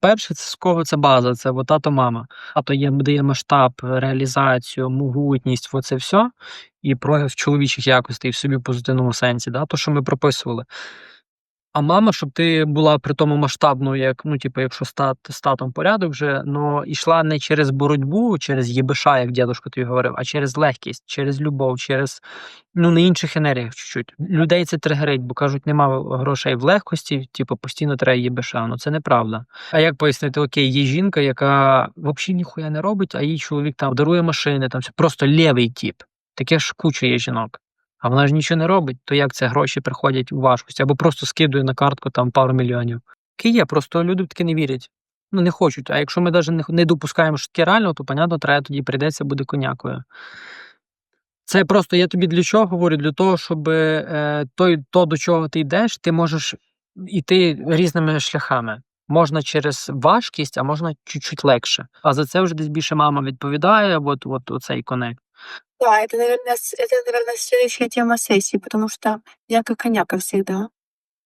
Перше, це з кого це база, це от тато, мама. А то є дає масштаб, реалізацію, могутність, оце все, і прояв чоловічих якостей в собі позитивному сенсі, да, то, що ми прописували. А мама, щоб ти була при тому масштабною, як, ну, типу, якщо стат, з татом порядок вже, ну, йшла не через боротьбу, через ЄБШ, як дідушка тобі говорив, а через легкість, через любов, через ну, на інших енергіях чуть-чуть. Людей це тригерить, бо кажуть, нема грошей в легкості, типу, постійно треба ЄБШ. Ну це неправда. А як пояснити, окей, є жінка, яка взагалі ніхуя не робить, а їй чоловік там дарує машини, там все просто лівий тип. Таке ж куча є жінок. А вона ж нічого не робить, то як це гроші приходять у важкості, або просто скидує на картку там пару мільйонів. Таке просто люди в таке не вірять. Ну, не хочуть. А якщо ми навіть не, не допускаємо, що таке реально, то, понятно, треба тоді прийдеться буде конякою. Це просто я тобі для чого говорю? Для того, щоб е, той, то, до чого ти йдеш, ти можеш йти різними шляхами. Можна через важкість, а можна чуть-чуть легше. А за це вже десь більше мама відповідає, от, от оцей конект. Да, это, наверное, с- это, наверное, следующая тема сессии, потому что я как коня, как всегда.